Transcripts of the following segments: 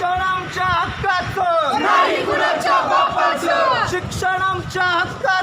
शिक्षण आमच्या हक्काचं. नाही कुणाच्या बापाचं. शिक्षण आमच्या हक्काचं.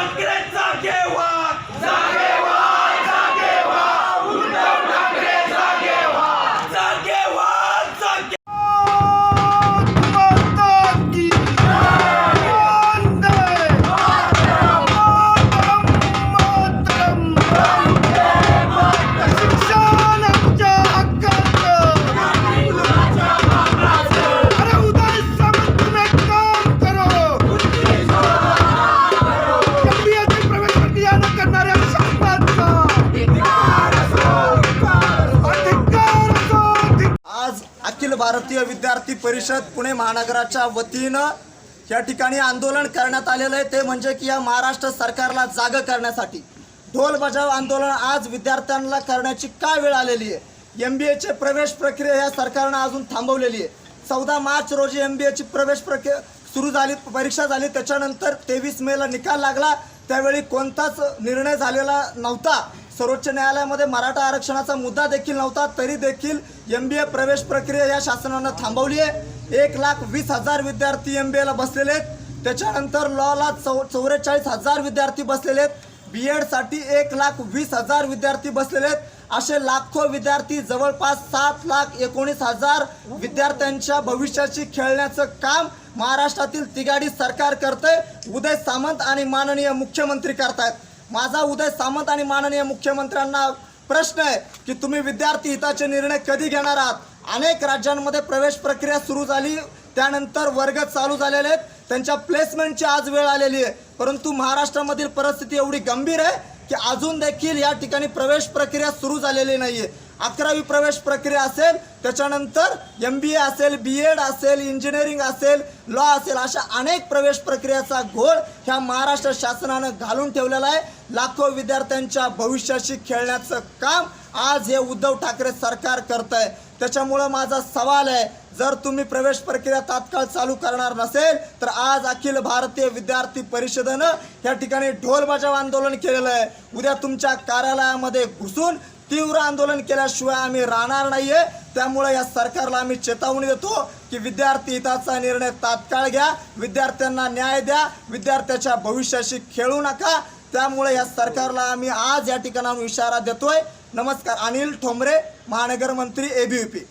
उद्धव ठाकरे भारतीय विद्यार्थी परिषद पुणे महानगराच्या वतीनं या ठिकाणी आंदोलन करण्यात आलेलं आहे. ते म्हणजे की या महाराष्ट्र सरकारला जाग करण्यासाठी. ढोल बजाव आंदोलन आज विद्यार्थ्यांना करण्याची का वेळ आलेली आहे? एम बी एचे प्रवेश प्रक्रिया या सरकारनं अजून थांबवलेली आहे. चौदा मार्च रोजी एम बी एची प्रवेश प्रक्रिया सुरू झाली परीक्षा झाली. त्याच्यानंतर तेवीस मेला निकाल लागला. त्यावेळी कोणताच निर्णय झालेला नव्हता. सर्वोच्च न्यायालयामध्ये मराठा आरक्षणाचा मुद्दा देखील नव्हता तरी देखील एम बी ए प्रवेश प्रक्रिया या शासनानं थांबवली आहे. एक लाख वीस हजार विद्यार्थी एम बी एला बसलेले आहेत. त्याच्यानंतर लॉला चौ चौवेचाळीस हजार विद्यार्थी बसलेले आहेत. बी एडसाठी एक लाख वीस हजार विद्यार्थी बसलेले आहेत. असे लाखो विद्यार्थी जवळपास सात लाख एकोणीस हजार विद्यार्थ्यांच्या भविष्याशी खेळण्याचं काम महाराष्ट्रातील तिगाडी सरकार करतंय. उदय सामंत आणि माननीय मुख्यमंत्री करतायत. माझा उदय सामंत आणि माननीय मुख्यमंत्र्यांना प्रश्न आहे की तुम्ही विद्यार्थी हिताचे निर्णय कधी घेणार आहात? अनेक राज्यांमध्ये प्रवेश प्रक्रिया सुरू झाली त्यानंतर वर्ग चालू झालेले आहेत. त्यांच्या प्लेसमेंटची आज वेळ आलेली आहे. परंतु महाराष्ट्रामधील परिस्थिती एवढी गंभीर आहे की अजून देखील या ठिकाणी प्रवेश प्रक्रिया सुरू झालेली नाही आहे अकरावी प्रवेश प्रक्रिया असेल त्याच्यानंतर एम बी ए असेल बी एड असेल इंजिनिअरिंग असेल लॉ असेल अशा अनेक प्रवेश प्रक्रियाचा घोळ ह्या महाराष्ट्र शासनानं घालून ठेवलेला आहे. लाखो विद्यार्थ्यांच्या भविष्याशी खेळण्याचं काम आज हे उद्धव ठाकरे सरकार करत आहे त्याच्यामुळं माझा सवाल आहे जर तुम्ही प्रवेश प्रक्रिया तात्काळ चालू करणार नसेल तर आज अखिल भारतीय विद्यार्थी परिषदेनं या ठिकाणी ढोल बजाव आंदोलन केलेलं आहे. उद्या तुमच्या कार्यालयामध्ये घुसून तीव्र आंदोलन केल्याशिवाय आम्ही राहणार नाहीये. त्यामुळे या सरकारला आम्ही चेतावणी देतो की विद्यार्थी हिताचा निर्णय तात्काळ घ्या विद्यार्थ्यांना न्याय द्या विद्यार्थ्याच्या भविष्याशी खेळू नका. त्यामुळे या सरकारला आम्ही आज या ठिकाणाहून इशारा देतोय. नमस्कार अनिल ठोंबरे महानगर मंत्री एबीव्हीपी